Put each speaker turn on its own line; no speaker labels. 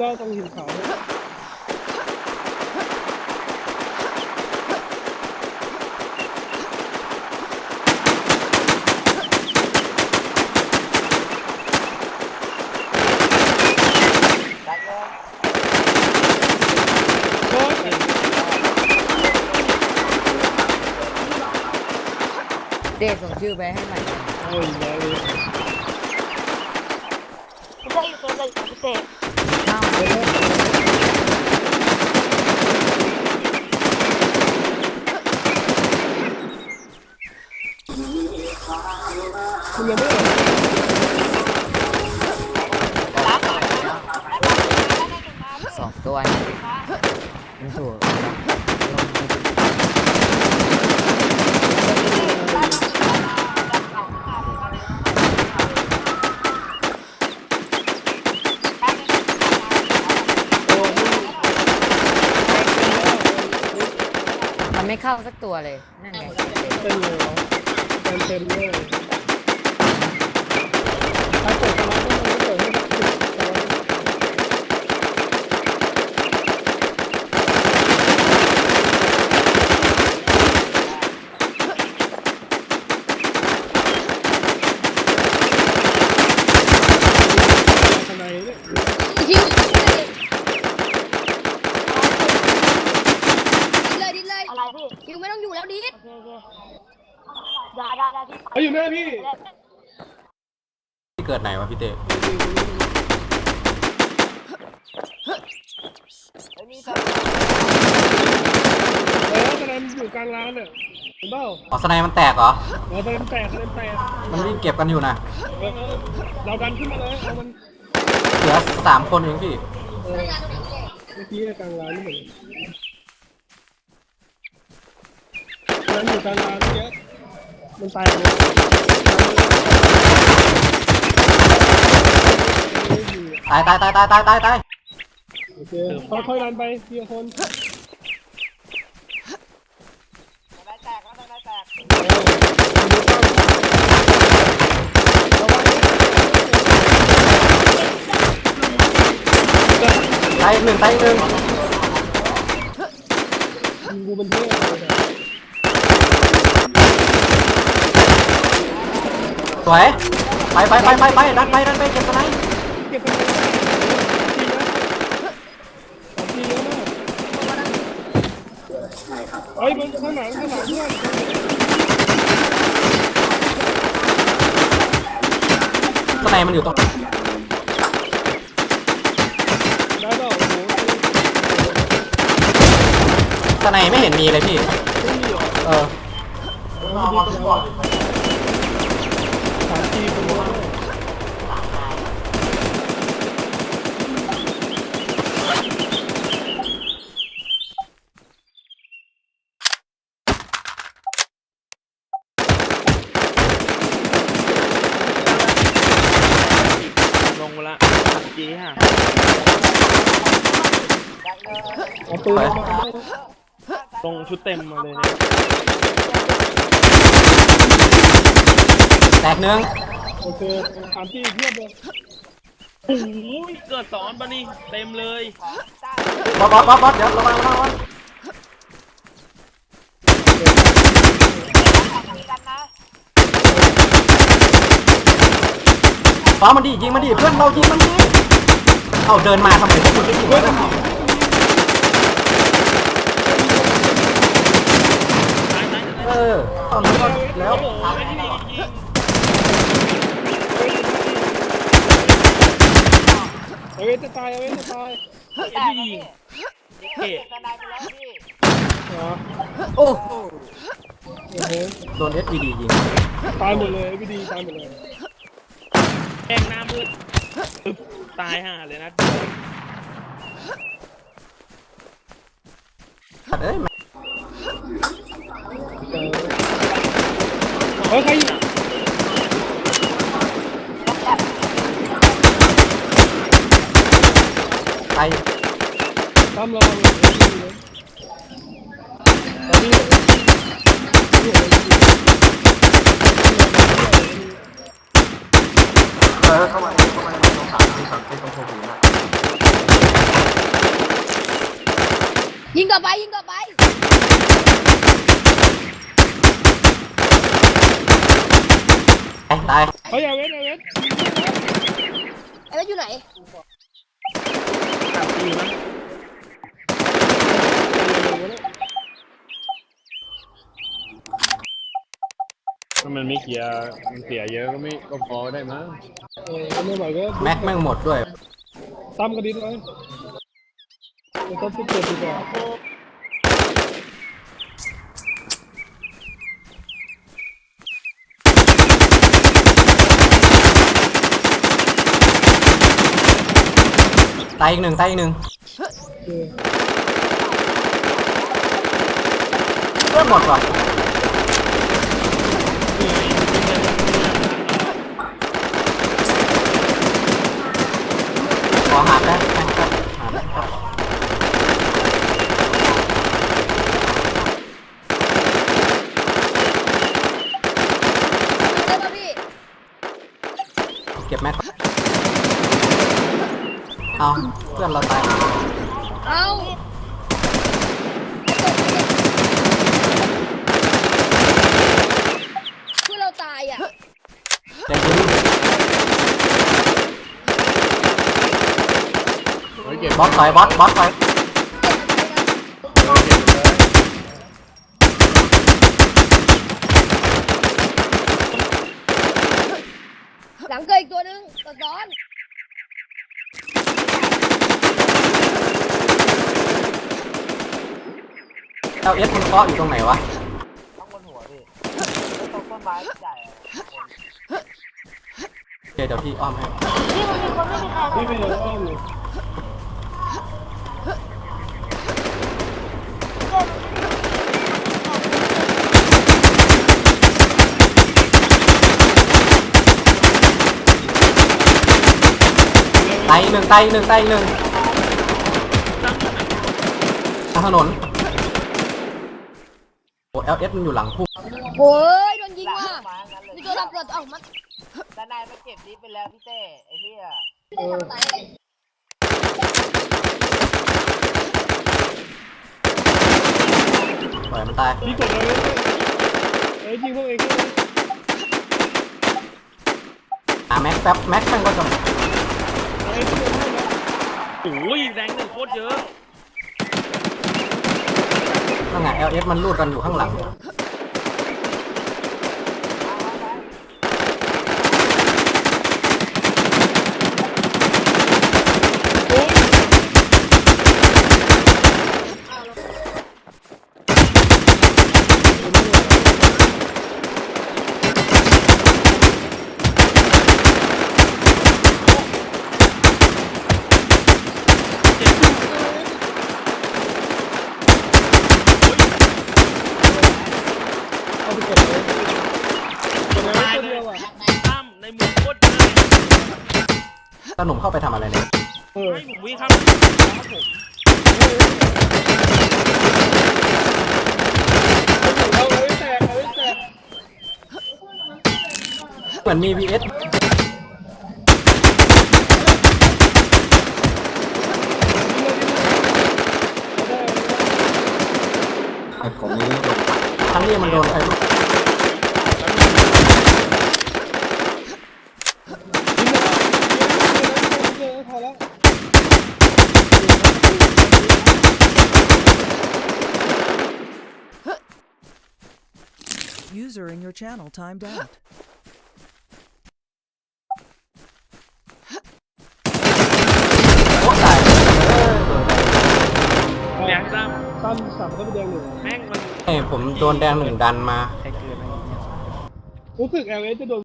ล่อตรงหินเขาเนี่ย
ดักเลย
โอ้ย
เดชส่งชื่อไปให้ใหม่
โอ้ยแย่เลย
พี่เต้อยู่เซิร์ฟเลยค่ะพี่เต้
ข้ามไปเลย
คุณยังไม่ออก
รับหน่อยนะรับหน่อยนะได้หนึ่งครับ
สองตัวเนี่ยมันถูก
โอ้ย
มันไม่เข้า สักตัวเลยนั่นไง
เต็มเลยเหรอเต็มเต็มเลยถ้าเปิดสมาร์ทก็ต้องเปิดให้มันติดแต่ว่า ทนายเนี่ย
ยิงเลยดิเลย
อะไรพี่
ยิงไม่ต้องอยู่แล้วดิ
โอเคโอเคได้ได้ได้พี่
เอาอยู่หน้าพี่
ที่เกิดไหนวะพี่เต้
เดี๋ยวนี้ครับ
เออทนายมันอยู่กลางร้านเนี่ยเห็นเปล่า
อ๋อสไนมันแตกเหรอ
เออทนายมันแตกทนายมันแตก
มันวิ่งเก็บกันอยู่นะ
เออเออเราดันขึ้นมาเลยเอามัน
เหลือสามคนเองพี่
เออเมื่อกี้ในกลางร้านนี่เหมือนมันอยู่กลางร้านเยอะ มันตายเลย
ตายตายตายตายตายตายตาย
โอเคค่อยๆดันไปทีละคน
ทนายแตกแล้วทนายแตา
ยหนึ่งตายหนึ่ง
กูเป็นเท่เลยนะ
สวย ไปไปไปไปไปดันไปดันไปเก็บสไน
เก็บไปเลยทีเยอะของทีเยอะมากเฮ้ยมันข้างหลังข้างหลังเพื่อน
สไนมันอยู่ตรง
ได้เปล่าโอ้โห
สไนไม่เห็นมีเลยพี่
ไม่มีเหรอ
เออ
เดียวเลย
ลงมาละจีฮะ
ดักเลย
เอาปืนออกมา
ลงชุดเต็มมาเลยเนี่ย
แตกหนึ่ง
โอเคสามที่เทียบเลย
โอ้ยเกิดสอนปะนี่เต็มเลย
บอสบอสบอสบอสเดี๋ยวระวังระวังระวัง
กันนะ
ฟ้ามันดิยิงมันดิเพื่อนเรายิงมันดิเอาเดินมาทำไมพวกคุณไม่ยิงมัน
ตาย
เออตอนนี้ก็แล้ว
โอ้โหไม่ได้ยิง
เอาไว้จะตายเอาไว้จะตาย
ไอ้ที่ยิงเกะ
ทนายไปแล้วพี่
เหรอ
โอ้โห
โอ้โห
โดนเอสวีดียิง
ตายหมดเลยพี่ดีตายหมดเลย
แข่งหน้ามืดปึ๊บตายห่าเลยนะ
เอ้ย
เออเฮ้ยใครยิง
ใคร
ตามาเห็นเลย ยิง
เออเข้ามาเข้ามาตรงขาที่ฝั่งที่ตรงโถงนะ
ยิงต่อไปยิงต่อไป
ตาย
เฮ้ยเอาเว้นเอาเว้น
ไอ้เว้นอยู่ไหน
ขับอยู่นะถ้ามันไม่เคลียร์มันเสียเยอะก็ไม่ก็พอได้มั้ง
เออไม่ไหวก็
แม็กแม่งหมดด้วย
ตั้มกระดิ่งเลยเดี๋ยวต้องทุบเจ็บดีกว่า
ตายอีกหนึ่งตายอีกหนึ่ง
เออ
เริ่มหมดก่อนขอหาได้แม่งครับหาได้ครับ
ได้ป่ะพี่
เก็บแม็กก่อน เอาเพื่อนเราตาย
เอาเพื่อเราตายอะ
เดี๋ยวยิง
เฮ้ยเก็บบ
อสถอยบอสบอสถอย
หลังเกิดอีกตัวหนึงตัวซ้อน
เอลเอสมันเคาะอยู่ตรงไหนวะ
ต้องบนหัวพี่ตรงต้นไม้ใหญ่อ
เดี๋ยวเดี๋ยวพี่อ้อมให้
พี่มันมีคนไม่ยอมอ้อมเลย
ตายอีกหนึ่งตายหนึ่งตายหนึ่งทางถนน โอ้เอลเอสมันอยู่หลังพุ่ม
โอ้ยโดนยิง
หลัง
ว่ะ
ต้นไม้งั้นเลย
มีตัวรับเกิดเอ้ามัน
ด้านในไปเก็บดิสไปแล้วพี่เต้ไอ้เหี้ย
เออ
ตายเลย
ปล่อยมันตาย
พี่กดเอาเว้นเอ้ยยิงพวกเองด้วย
หาแม็กแป๊บแม็กแม่งก็จะ
เอ้ยทุบเองให้นะ
โอ้ยแรงหนึ่งโคตรเยอะ
นั่นไงเอลเอสมันรูดกันอยู่ข้างหลัง
เอาไปเก็บเลยเป็นไง
ตาย
ตัว
เล
เดี
ย
ยวอะ
ตั้มในมือโคตรเยอะ
ตา หนุ่มเข้าไปทำอะไรเนี่ย
เออ
ให้ผมวิ่งเข้าครับผม
เอาไว้แตกเอาไว้แตก
เหมือนมี VS ทั้งนี้มันโดนใครรู้
ยิงเลยพอแล้ว
User in your channel timed out.
โอ้ตาย
แรงตั้ม
ตั้มสั่งก็ไปแดงหนึ่ง
แม่งมัน
เอ้ยผมโดนแดงหนึ่งดันมา
รู้สึกเอลเอสจะโดน